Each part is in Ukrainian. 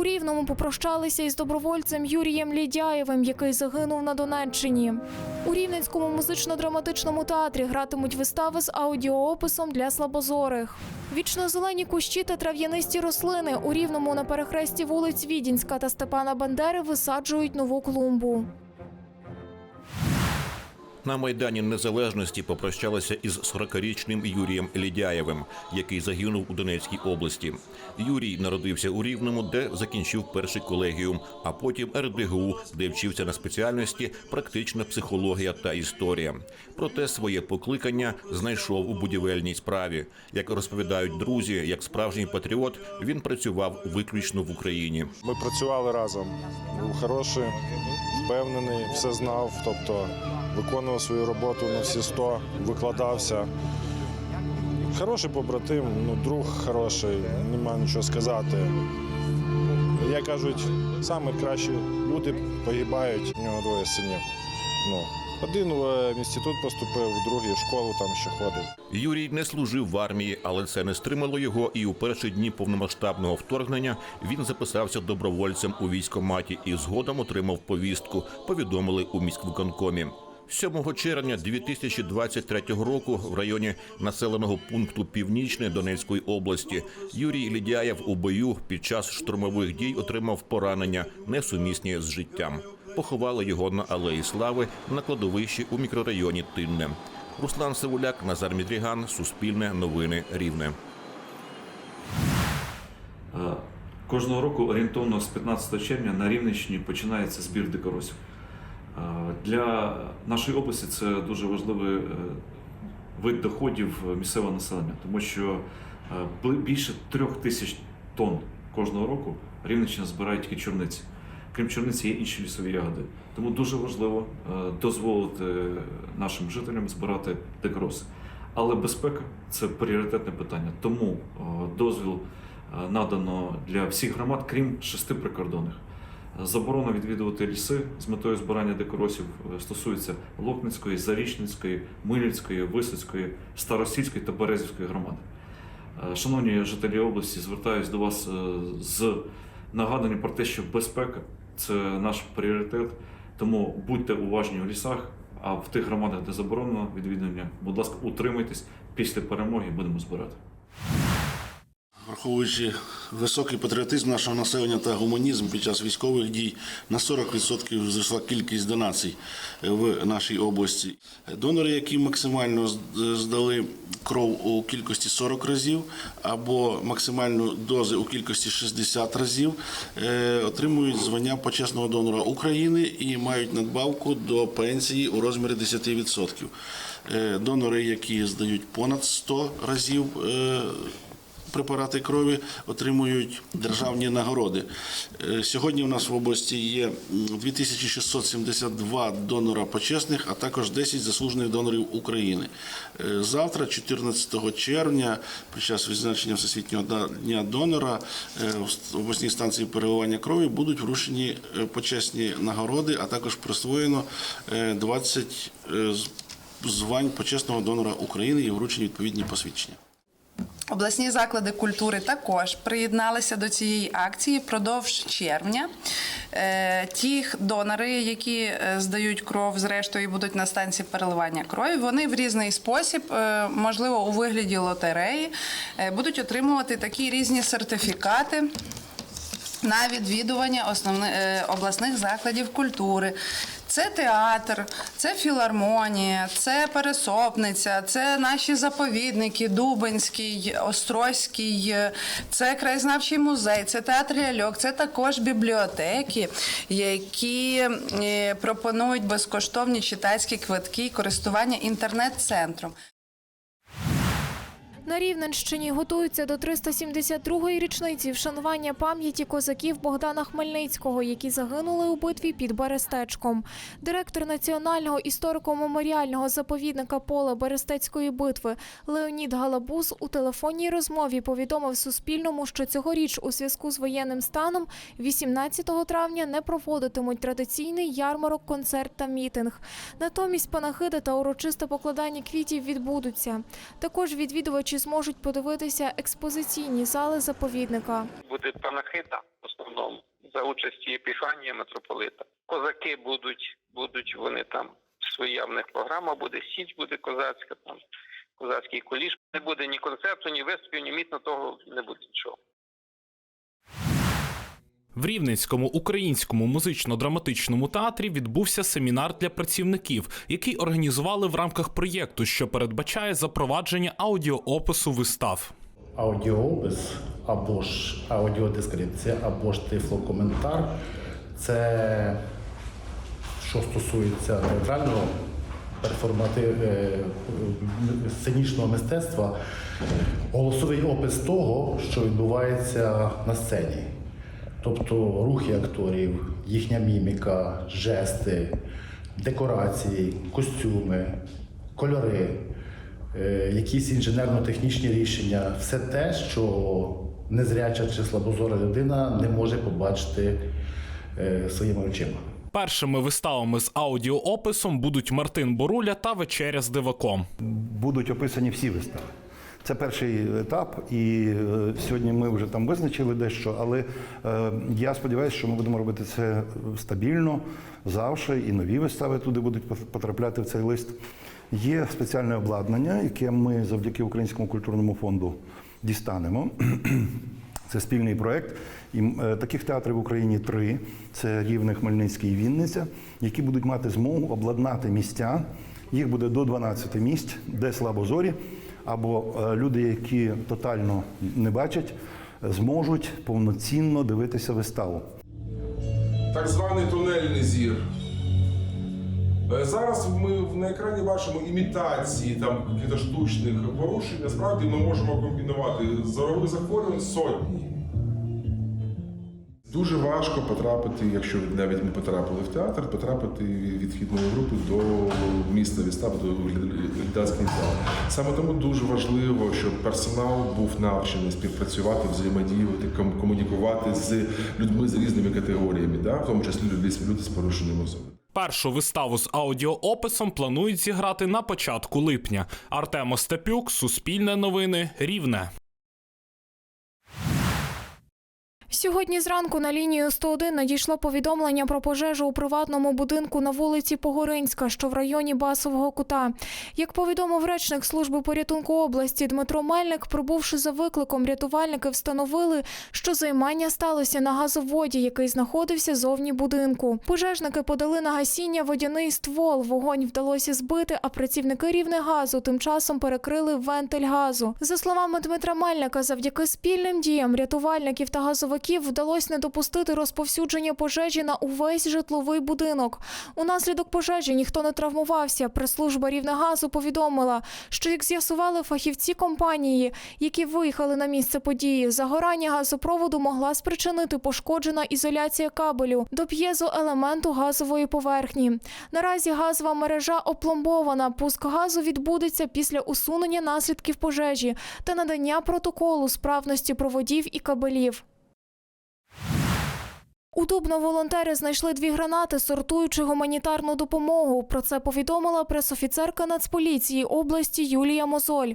У Рівному попрощалися із добровольцем Юрієм Лідяєвим, який загинув на Донеччині. У Рівненському музично-драматичному театрі гратимуть вистави з аудіоописом для слабозорих. Вічно-зелені кущі та трав'янисті рослини у Рівному на перехресті вулиць Відінська та Степана Бандери висаджують нову клумбу. На майдані Незалежності попрощалися із 40-річним Юрієм Лідяєвим, який загинув у Донецькій області. Юрій народився у Рівному, де закінчив перший колегіум, а потім РДГУ, де вчився на спеціальності практична психологія та історія. Проте своє покликання знайшов у будівельній справі. Як розповідають друзі, як справжній патріот, він працював виключно в Україні. Ми працювали разом. Був хороший, впевнений, все знав, тобто виконував свою роботу на всі 100, викладався. Хороший побратим, ну, друг хороший, нема нічого сказати. Як кажуть, найкращі кращі люди погибають, у нього двоє синів. Ну, один в інститут поступив, другий в школу там ще ходить. Юрій не служив в армії, але це не стримало його. І у перші дні повномасштабного вторгнення він записався добровольцем у військкоматі і згодом отримав повістку. Повідомили у міськвиконкомі. 7 червня 2023 року в районі населеного пункту Північне Донецької області Юрій Лідяєв у бою під час штурмових дій отримав поранення, несумісні з життям. Поховали його на алеї Слави на кладовищі у мікрорайоні Тинне. Руслан Севуляк, Назар Мідріган, Суспільне, Новини Рівне. Е, Кожного року орієнтовно з 15 червня на Рівненщині починається збір дикоросів. Е, Для нашої області це дуже важливий е, вид доходів місцевого населення, тому що більше трьох тисяч тонн кожного року Рівненщина збирає тільки чорниці. Крім чорниці, є інші лісові ягоди. Тому дуже важливо е, дозволити нашим жителям збирати дикороси. Але безпека це пріоритетне питання. Тому е, дозвіл е, надано для всіх громад, крім шести прикордонних. Заборона відвідувати ліси з метою збирання дикоросів е, стосується Локницької, Зарічницької, Милівської, Висоцької, Старосільської та Березівської громади. Шановні жителі області, звертаюся до вас з нагадуванням про те, що безпека це наш пріоритет. Тому будьте уважні у лісах, а в тих громадах, де заборонено відвідування, будь ласка, утримайтесь. Після перемоги будемо збирати. Враховуючи високий патріотизм нашого населення та гуманізм під час військових дій, на 40% зросла кількість донацій в нашій області. Донори, які максимально здали кров у кількості 40 разів або максимальну дози у кількості 60 разів, е, отримують звання почесного донора України і мають надбавку до пенсії у розмірі 10%. Е, Донори, які здають понад 100 разів. Препарати крові отримують державні нагороди. Е, Сьогодні у нас в області є 2672 донора почесних, а також 10 заслужених донорів України. Е, Завтра, 14 червня, під час відзначення Всесвітнього дня донора е, в обласній станції переливання крові будуть вручені е, почесні нагороди, а також присвоєно е, 20 е, звань почесного донора України і вручені відповідні посвідчення. Обласні заклади культури також приєдналися до цієї акції впродовж червня. Е, Ті донори, які е, здають кров, зрештою будуть на станції переливання крові, вони в різний спосіб, е, можливо, у вигляді лотереї, будуть отримувати такі різні сертифікати. На відвідування основних обласних закладів культури. Це театр, це філармонія, це пересопниця, це наші заповідники, Дубинський, Острозький, це краєзнавчий музей, це театр ляльок, це також бібліотеки, які е, пропонують безкоштовні читацькі квитки і користування інтернет-центром. На Рівненщині готуються до 372-ї річниці вшанування пам'яті козаків Богдана Хмельницького, які загинули у битві під Берестечком. Директор національного історико-меморіального заповідника пола Берестецької битви Леонід Галабус у телефонній розмові повідомив Суспільному, що цьогоріч у зв'язку з воєнним станом 18 травня не проводитимуть традиційний ярмарок, концерт та мітинг. Натомість панахида та урочисте покладання квітів відбудуться. Також відвідувачі відвідувачі зможуть подивитися експозиційні зали заповідника. буде панахида в основному за участі Епіфанія митрополита. Козаки будуть, будуть вони там своя в них програма буде, січ буде козацька, там козацький коліж Не буде ні концерту, ні виступів, ні мітно того не буде нічого. В Рівненському українському музично-драматичному театрі відбувся семінар для працівників, який організували в рамках проєкту, що передбачає запровадження аудіоопису вистав. аудіоопис або ж аудіодескрипція, або ж тифлокоментар це що стосується театрального перформатив е, сценічного мистецтва, голосовий опис того, що відбувається на сцені. Тобто рухи акторів, їхня міміка, жести, декорації, костюми, кольори, е, якісь інженерно-технічні рішення, все те, що незряча чи слабозора людина не може побачити е, своїми очима. Першими виставами з аудіоописом будуть Мартин Боруля та Вечеря з диваком. будуть описані всі вистави. Це перший етап, і е, сьогодні ми вже там визначили дещо, але е, я сподіваюся, що ми будемо робити це стабільно завжди, і нові вистави туди будуть потрапляти в цей лист. Є спеціальне обладнання, яке ми завдяки Українському культурному фонду дістанемо. Це спільний проект. І е, таких театрів в Україні три: це Рівне, Хмельницький і Вінниця, які будуть мати змогу обладнати місця. Їх буде до 12 місць, де слабозорі, або е, люди, які тотально не бачать, зможуть повноцінно дивитися виставу. так званий тунельний зір. Е, Зараз ми на екрані бачимо імітації там штучних порушень. Насправді ми можемо комбінувати зорових захворювань сотні. Дуже важко потрапити, якщо навіть ми потрапили в театр, потрапити від вхідної групи до місця вистави, до глядацьких зал. Саме тому дуже важливо, щоб персонал був навчений співпрацювати, взаємодіяти, комунікувати з людьми з різними категоріями, да? в тому числі люди, з порушеннями зору. Першу виставу з аудіоописом планують зіграти на початку липня. Артем Остапюк, Суспільне новини, Рівне. Сьогодні зранку на лінію 101 надійшло повідомлення про пожежу у приватному будинку на вулиці Погоринська, що в районі Басового кута. Як повідомив речник служби порятунку області Дмитро Мельник, прибувши за викликом, рятувальники встановили, що займання сталося на газоводі, який знаходився зовні будинку. Пожежники подали на гасіння водяний ствол. Вогонь вдалося збити, а працівники Рівнегазу тим часом перекрили вентиль газу. За словами Дмитра Мельника, завдяки спільним діям рятувальників та газовиків вдалося не допустити розповсюдження пожежі на увесь житловий будинок. Унаслідок пожежі ніхто не травмувався. Прес-служба Рівнегазу повідомила, що як з'ясували фахівці компанії, які виїхали на місце події, загорання газопроводу могла спричинити пошкоджена ізоляція кабелю до п'єзоелементу газової поверхні. Наразі газова мережа опломбована. Пуск газу відбудеться після усунення наслідків пожежі та надання протоколу справності проводів і кабелів. У Дубно волонтери знайшли дві гранати, сортуючи гуманітарну допомогу. Про це повідомила пресофіцерка Нацполіції області Юлія Мозоль.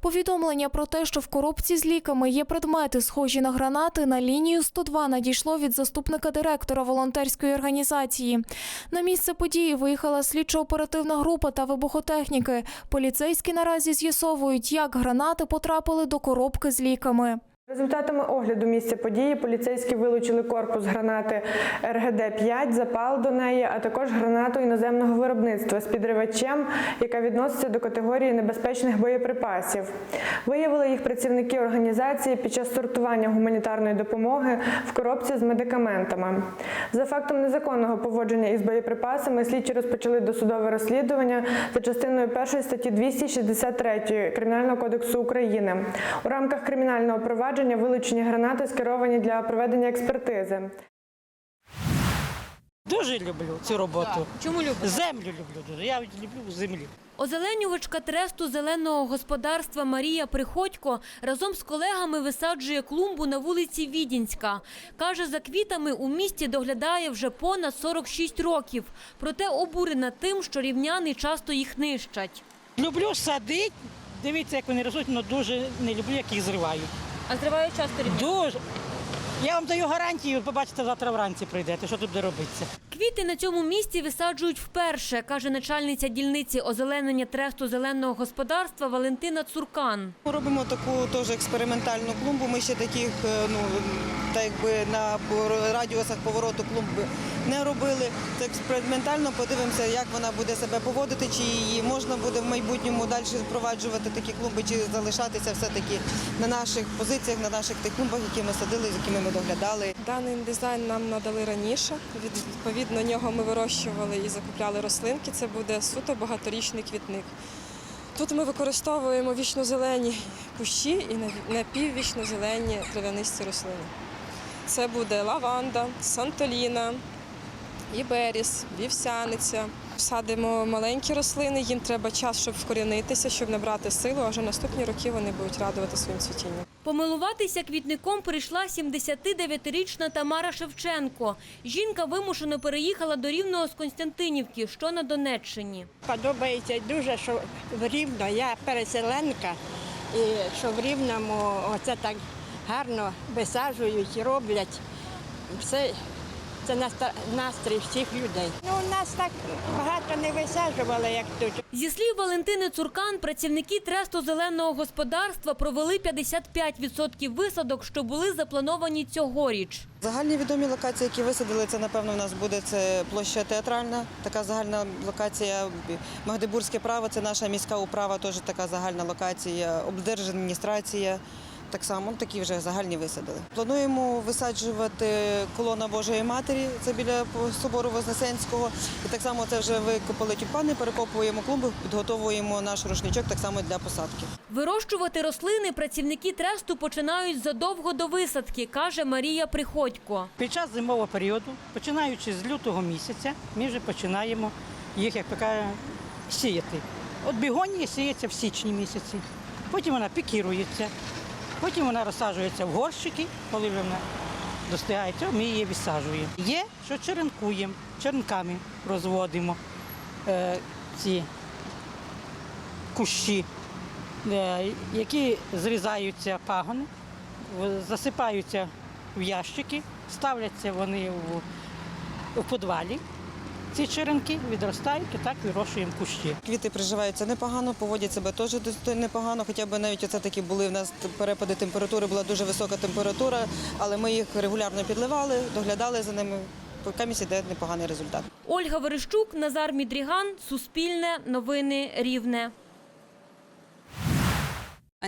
Повідомлення про те, що в коробці з ліками є предмети, схожі на гранати, на лінію 102 надійшло від заступника директора волонтерської організації. На місце події виїхала слідчо-оперативна група та вибухотехніки. Поліцейські наразі з'ясовують, як гранати потрапили до коробки з ліками. Результатами огляду місця події поліцейські вилучили корпус гранати РГД-5, запал до неї, а також гранату іноземного виробництва з підривачем, яка відноситься до категорії небезпечних боєприпасів. Виявили їх працівники організації під час сортування гуманітарної допомоги в коробці з медикаментами. За фактом незаконного поводження із боєприпасами слідчі розпочали досудове розслідування за частиною 1 статті 263 Кримінального кодексу України. У рамках кримінального провадження вилучені гранати скеровані для проведення експертизи. Дуже люблю цю роботу. Чому люблю? Землю люблю дуже. Я люблю землю. Озеленювачка тресту зеленого господарства Марія Приходько разом з колегами висаджує клумбу на вулиці Відінська. Каже, за квітами у місті доглядає вже понад 46 років. Проте обурена тим, що рівняни часто їх нищать. Люблю садити, Дивіться, як вони ростуть, але дуже не люблю, як їх зривають. А зривають часто Дуже. Я вам даю гарантію, побачите, завтра вранці прийдете, що тут буде робитися. Квіти на цьому місці висаджують вперше, каже начальниця дільниці озеленення тресту зеленого господарства Валентина Цуркан. Робимо таку теж експериментальну клумбу. Ми ще таких, е, ну так якби на радіусах повороту клумби не робили. Це експериментально подивимося, як вона буде себе поводити, чи її можна буде в майбутньому далі впроваджувати такі клумби, чи залишатися все-таки на наших позиціях, на наших тих клумбах, які ми садили, з якими ми доглядали. Даний дизайн нам надали раніше. Відповідно нього ми вирощували і закупляли рослинки. Це буде суто багаторічний квітник. Тут ми використовуємо вічнозелені кущі і напіввічнозелені трав'янисті рослини. Це буде лаванда, сантоліна, іберіс, вівсяниця. Садимо маленькі рослини, їм треба час, щоб вкорінитися, щоб набрати силу, а вже наступні роки вони будуть радувати своїм цвітінням. Помилуватися квітником прийшла 79-річна Тамара Шевченко. Жінка вимушено переїхала до Рівного з Константинівки, що на Донеччині. Подобається дуже, що в Рівно, я переселенка, і що в Рівному оце так гарно висаджують роблять. Все це настрій всіх людей. Ну, у нас так багато не висаджували, як тут. Зі слів Валентини Цуркан, працівники тресту зеленого господарства провели 55% висадок, що були заплановані цьогоріч. Загальні відомі локації, які висадили, це напевно у нас буде це площа театральна, така загальна локація. Магдебурзьке право це наша міська управа, теж така загальна локація. Облдержадміністрація. Так само такі вже загальні висадили. Плануємо висаджувати колона Божої Матері, це біля собору Вознесенського. І так само це вже викопали тюльпани, перекопуємо клумби, підготовуємо наш рушничок так само для посадки. Вирощувати рослини працівники тресту починають задовго до висадки, каже Марія Приходько. Під час зимового періоду, починаючи з лютого місяця, ми вже починаємо їх, як така, сіяти. От бігонія сіється в січні місяці, потім вона пікірується, потім вона розсаджується в горщики, коли вже вона достигає цього, ми її висаджуємо. Є, що черенкуємо, черенками розводимо е, ці кущі, е, які зрізаються пагони, засипаються в ящики, ставляться вони у, у підвалі. Ці черенки відростають і так вирощуємо кущі. Квіти приживаються непогано, поводять себе теж непогано. Хоча б навіть оце такі були в нас перепади температури, була дуже висока температура, але ми їх регулярно підливали, доглядали за ними. Поки іде непоганий результат. Ольга Верещук, Назар Мідріган, Суспільне, Новини Рівне.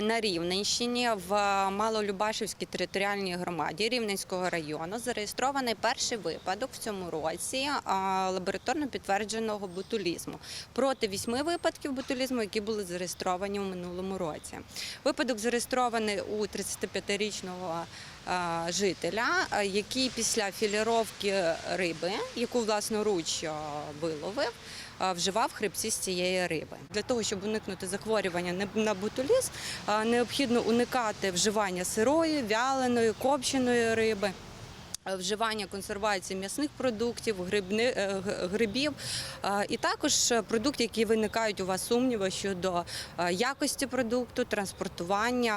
На Рівненщині в Малолюбашівській територіальній громаді Рівненського району зареєстрований перший випадок в цьому році лабораторно підтвердженого ботулізму проти вісьми випадків ботулізму, які були зареєстровані у минулому році. Випадок зареєстрований у 35-річного жителя, який після філіровки риби, яку власноруч виловив, вживав хребці з цієї риби. Для того, щоб уникнути захворювання на- ботуліз, необхідно уникати вживання сирої, вяленої, копченої риби. Вживання консервації м'ясних продуктів, грибни, е, грибів, і також е, продуктів, які виникають у вас сумніви щодо е, якості продукту, транспортування.